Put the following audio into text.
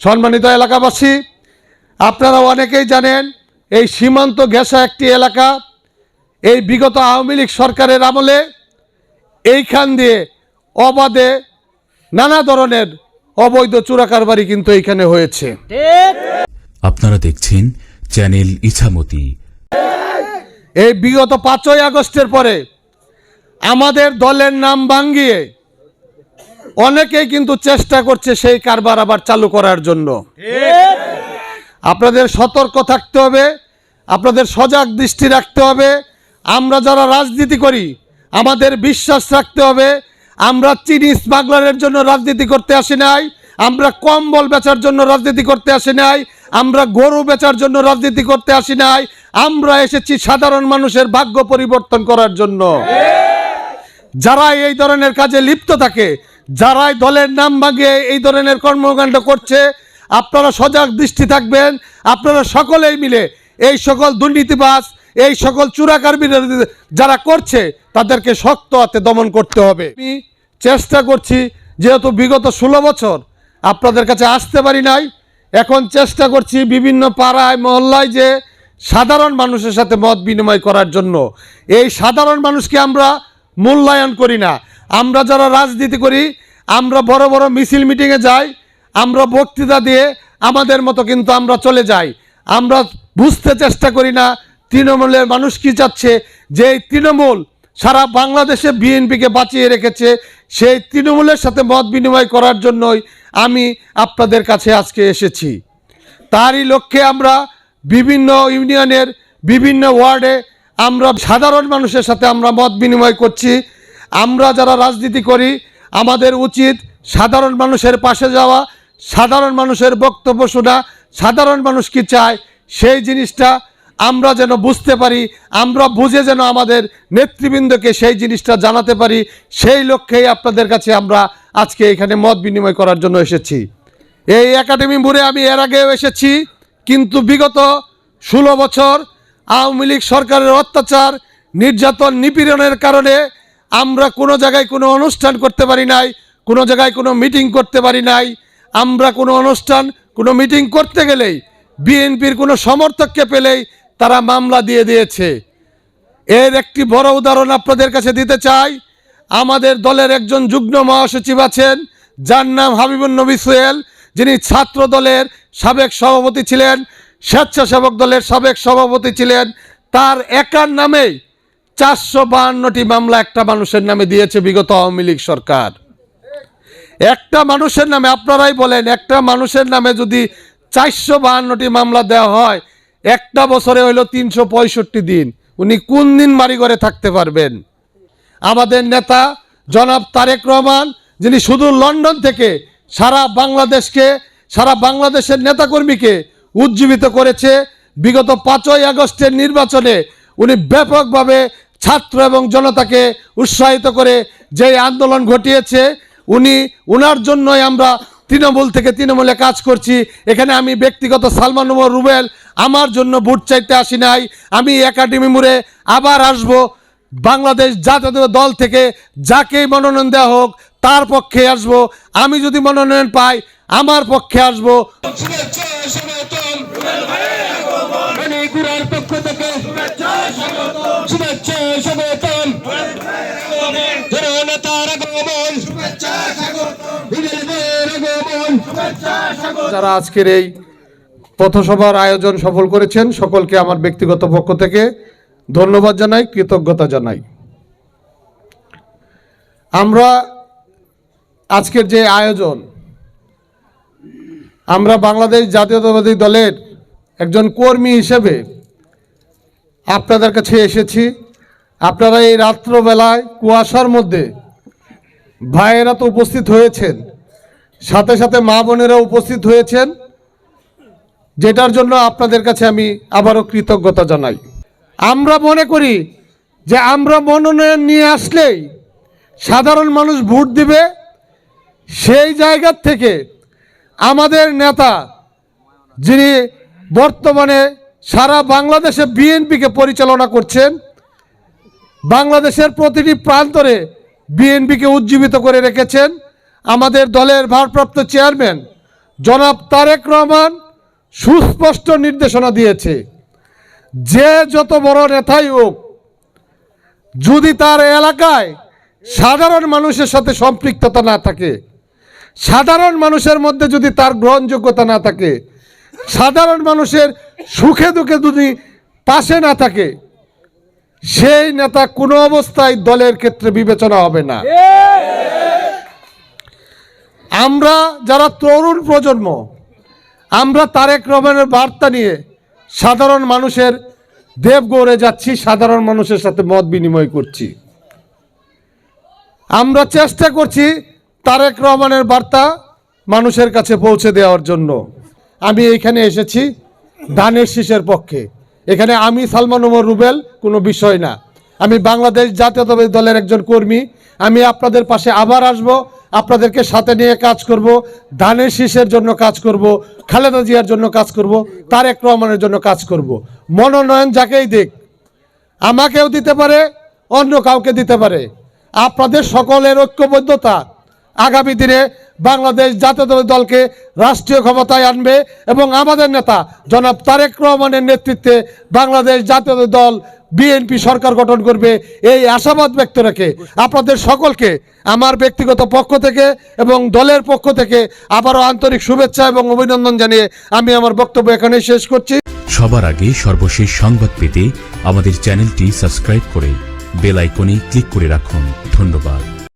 সম্মানিত এলাকাবাসী আপনারা অনেকেই জানেন এই সীমান্ত ঘেঁষা একটি এলাকা। এই বিগত আওয়ামী লীগ সরকারের আমলে এইখান দিয়ে অবাধে নানা ধরনের অবৈধ চোরাকারবারি কিন্তু এইখানে হয়েছে। আপনারা দেখছেন চ্যানেল ইছামতি। এই বিগত পাঁচই আগস্টের পরে আমাদের দলের নাম ভাঙ্গিয়ে অনেকেই কিন্তু চেষ্টা করছে সেই কারবার আবার চালু করার জন্য। আপনাদের সতর্ক থাকতে হবে, আপনাদের সজাগ দৃষ্টি রাখতে হবে, আমরা যারা রাজনীতি করি, আমাদের বিশ্বাস রাখতে হবে, আমরা চিনি স্মাগলারের জন্য রাজনীতি করতে আসি নাই, আমরা কম্বল বেচার জন্য রাজনীতি করতে আসি নাই, আমরা গরু বেচার জন্য রাজনীতি করতে আসি নাই, আমরা এসেছি সাধারণ মানুষের ভাগ্য পরিবর্তন করার জন্য। যারা এই ধরনের কাজে লিপ্ত থাকে যারাই দলের নাম ভাঙিয়ে এই ধরনের কর্মকাণ্ড করছে, আপনারা সজাগ দৃষ্টি থাকবেন, আপনারা সকলেই মিলে এই সকল দুর্নীতিবাজ, এই সকল চুরাকার বিরোধী যারা করছে, তাদেরকে শক্ত হাতে দমন করতে হবে। আমি চেষ্টা করছি, যেহেতু বিগত ষোলো বছর আপনাদের কাছে আসতে পারি নাই, এখন চেষ্টা করছি বিভিন্ন পাড়ায়, মহল্লায় যে সাধারণ মানুষের সাথে মত বিনিময় করার জন্য। এই সাধারণ মানুষকে আমরা মূল্যায়ন করি না। আমরা যারা রাজনীতি করি, আমরা বড় বড় মিছিল মিটিংয়ে যাই, আমরা বক্তৃতা দিয়ে আমাদের মতো কিন্তু আমরা চলে যাই। আমরা বুঝতে চেষ্টা করি না তৃণমূলের মানুষ কি চাচ্ছে। যে তৃণমূল সারা বাংলাদেশে বিএনপিকে বাঁচিয়ে রেখেছে, সেই তৃণমূলের সাথে মত বিনিময় করার জন্যই আমি আপনাদের কাছে আজকে এসেছি। তারই লক্ষ্যে আমরা বিভিন্ন ইউনিয়নের বিভিন্ন ওয়ার্ডে আমরা সাধারণ মানুষের সাথে আমরা মত বিনিময় করছি। আমরা যারা রাজনীতি করি, আমাদের উচিত সাধারণ মানুষের পাশে যাওয়া, সাধারণ মানুষের বক্তব্য শোনা, সাধারণ মানুষ কি চায় সেই জিনিসটা আমরা যেন বুঝতে পারি, আমরা বুঝে যেন আমাদের নেতৃবৃন্দকে সেই জিনিসটা জানাতে পারি, সেই লক্ষ্যেই আপনাদের কাছে আমরা আজকে এখানে মত বিনিময় করার জন্য এসেছি। এই একাডেমি মোড়ে আমি এর আগেও এসেছি, কিন্তু বিগত ষোলো বছর আওয়ামী লীগ সরকারের অত্যাচার, নির্যাতন, নিপীড়নের কারণে আমরা কোনো জায়গায় কোনো অনুষ্ঠান করতে পারি নাই, কোনো জায়গায় কোনো মিটিং করতে পারি নাই। আমরা কোনো অনুষ্ঠান, কোনো মিটিং করতে গেলেই, বিএনপির কোনো সমর্থককে পেলেই তারা মামলা দিয়ে দিয়েছে। এর একটি বড় উদাহরণ আপনাদের কাছে দিতে চাই। আমাদের দলের একজন যুগ্ম মহাসচিব আছেন, যার নাম হাবিবুল নবী সোহেল, যিনি ছাত্র দলের সাবেক সভাপতি ছিলেন, স্বেচ্ছাসেবক দলের সাবেক সভাপতি ছিলেন। তার একার নামেই চারশো বাহান্নটি মামলা একটা মানুষের নামে দিয়েছে বিগত আওয়ামী লীগ সরকার। একটা মানুষের নামে, আপনারাই বলেন, একটা মানুষের নামে যদি চারশো বাহান্নটি মামলা দেওয়া হয়, একটা বছরে হইল তিনশো পঁয়ষট্টি দিন। উনি কোন দিন বাড়ি ঘরে থাকতে পারবেন? আমাদের নেতা জনাব তারেক রহমান, যিনি শুধু লন্ডন থেকে সারা বাংলাদেশকে, সারা বাংলাদেশের নেতাকর্মীকে উজ্জীবিত করেছে, বিগত পাঁচই আগস্টের নির্বাচনে উনি ব্যাপকভাবে ছাত্র এবং জনতাকে উৎসাহিত করে যে আন্দোলন ঘটিয়েছে, উনি, উনার জন্যই আমরা তৃণমূল থেকে তৃণমূলে কাজ করছি। এখানে আমি ব্যক্তিগত সালমান উমর রুবেল, আমার জন্য ভোট চাইতে আসি নাই। আমি একাডেমি মোড়ে আবার আসব। বাংলাদেশ জাতীয় দল থেকে যাকেই মনোনয়ন দেওয়া হোক, তার পক্ষে আসব। আমি যদি মনোনয়ন পাই, আমার পক্ষে আসব। যারা আজকের এই পথসভার আয়োজন সফল করেছেন, সকলকে আমার ব্যক্তিগত পক্ষ থেকে ধন্যবাদ জানাই, কৃতজ্ঞতা জানাই। আমরা আজকের যে আয়োজন, আমরা বাংলাদেশ জাতীয়তাবাদী দলের একজন কর্মী হিসেবে আপনাদের কাছে এসেছি। আপনারা এই রাত্রবেলায় কুয়াশার মধ্যে ভাইয়েরা তো উপস্থিত হয়েছেন। সাথে সাথে মা বোনেরা উপস্থিত হয়েছেন, যেটার জন্য আপনাদের কাছে আমি আবারও কৃতজ্ঞতা জানাই। আমরা মনে করি যে আমরা মনোনয়ন নিয়ে আসলেই সাধারণ মানুষ ভোট দিবে, সেই জায়গার থেকে আমাদের নেতা যিনি বর্তমানে সারা বাংলাদেশে বিএনপিকে পরিচালনা করছেন, বাংলাদেশের প্রতিটি প্রান্তরে বিএনপিকে উজ্জীবিত করে রেখেছেন। আমাদের দলের ভারপ্রাপ্ত চেয়ারম্যান জনাব তারেক রহমান সুস্পষ্ট নির্দেশনা দিয়েছে, যে যত বড় নেতাই হোক, যদি তার এলাকায় সাধারণ মানুষের সাথে সম্পৃক্ততা না থাকে, সাধারণ মানুষের মধ্যে যদি তার গ্রহণযোগ্যতা না থাকে, সাধারণ মানুষের সুখে দুঃখে যদি পাশে না থাকে, সেই নেতা কোনো অবস্থায় দলের ক্ষেত্রে বিবেচনা হবে না। আমরা যারা তরুণ প্রজন্ম, আমরা তারেক রহমানের বার্তা নিয়ে সাধারণ মানুষের দেবগৌড়ে যাচ্ছি, সাধারণ মানুষের সাথে মত বিনিময় করছি। আমরা চেষ্টা করছি তারেক রহমানের বার্তা মানুষের কাছে পৌঁছে দেওয়ার জন্য। আমি এইখানে এসেছি ধানের শীষের পক্ষে। এখানে আমি সালমান ওমর রুবেল, কোনো বিষয় না। আমি বাংলাদেশ জাতীয়তাবাদী দলের একজন কর্মী। আমি আপনাদের পাশে আবার আসব। আপনাদেরকে সাথে নিয়ে কাজ করব ধানের শীষের জন্য কাজ করব, খালেদা জিয়ার জন্য কাজ করব, তারেক রহমানের জন্য কাজ করব। মনোনয়ন যাকেই দেখ আমাকেও দিতে পারে, অন্য কাউকে দিতে পারে। আপনাদের সকলের ঐক্যবদ্ধতা আগামী দিনে বাংলাদেশ জাতীয়তাবাদী দলকে রাষ্ট্রীয় ক্ষমতায় আনবে এবং আমাদের নেতা জনাব তারেক রহমানের নেতৃত্বে বাংলাদেশ জাতীয়তাবাদী দল বিএনপি সরকার গঠন করবে এই আশাবাদ ব্যক্ত রেখে আপনাদের সকলকে আমার ব্যক্তিগত পক্ষ থেকে এবং দলের পক্ষ থেকে আবারও আন্তরিক শুভেচ্ছা এবং অভিনন্দন জানিয়ে আমি আমার বক্তব্য এখানেই শেষ করছি। সবার আগে সর্বশেষ সংবাদ পেতে আমাদের চ্যানেলটি সাবস্ক্রাইব করে বেল আইকনে ক্লিক করে রাখুন। ধন্যবাদ।